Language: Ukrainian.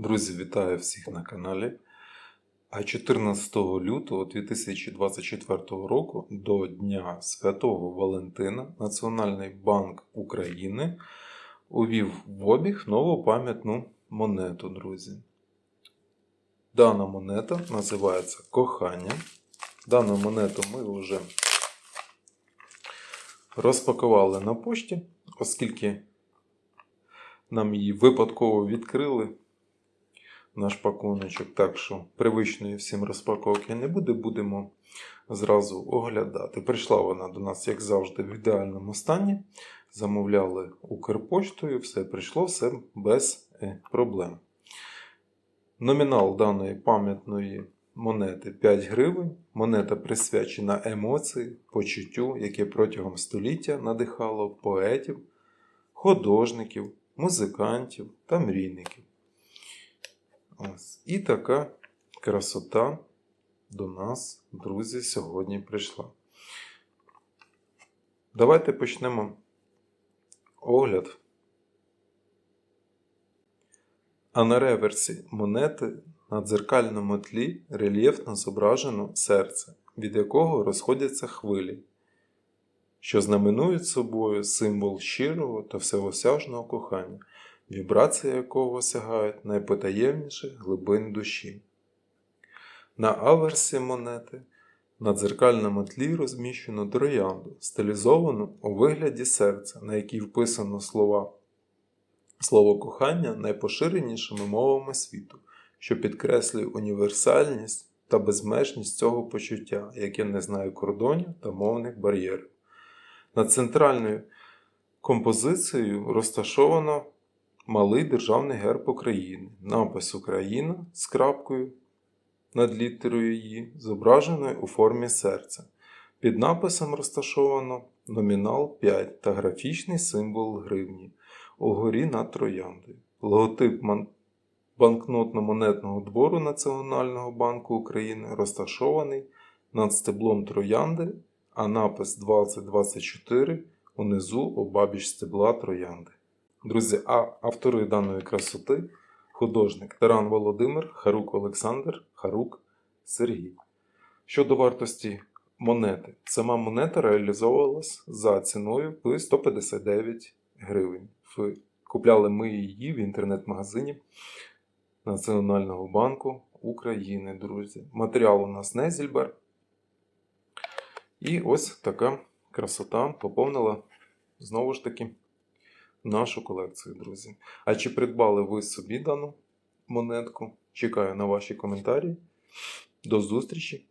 Друзі, вітаю всіх на каналі. А 14 лютого 2024 року до Дня Святого Валентина Національний банк України увів в обіг нову пам'ятну монету, друзі. Дана монета називається Кохання. Дану монету ми вже розпакували на пошті, оскільки нам її випадково відкрили наш пакуночок, так що привичної всім розпаковки не буде, будемо зразу оглядати. Прийшла вона до нас, як завжди, в ідеальному стані. Замовляли Укрпоштою, все прийшло, все без е, проблем. Номінал даної пам'ятної монети 5 гривень. Монета присвячена емоції, почуттю, яке протягом століття надихало поетів, художників, музикантів та мрійників. Ось. І така красота до нас, друзі, сьогодні прийшла. Давайте почнемо огляд. А на реверсі монети на дзеркальному тлі рельєфно зображено серце, від якого розходяться хвилі, що знаменують собою символ щирого та всеосяжного кохання вібрації якого сягають найпотаємніших глибин душі. На аверсі монети на дзеркальному тлі розміщено троянду, стилізовану у вигляді серця, на якій вписано слова слово кохання найпоширенішими мовами світу, що підкреслює універсальність та безмежність цього почуття, яке не знає кордонів та мовних бар'єрів. Над центральною композицією розташовано Малий державний герб України, напис Україна з крапкою над літерою її, зображеною у формі серця. Під написом розташовано номінал 5 та графічний символ гривні угорі над трояндою. Логотип банкнотно-монетного двору Національного банку України розташований над стеблом троянди, а напис 2024 унизу обабіч стебла троянди. Друзі, а автори даної красоти художник Таран Володимир, Харук Олександр, Харук Сергій. Щодо вартості монети, сама монета реалізовувалась за ціною в 159 гривень. Купляли ми її в інтернет-магазині Національного банку України, друзі. Матеріал у нас не Зільбер. І ось така красота поповнила знову ж таки нашу колекцію, друзі. А чи придбали ви собі дану монетку? Чекаю на ваші коментарі. До зустрічі!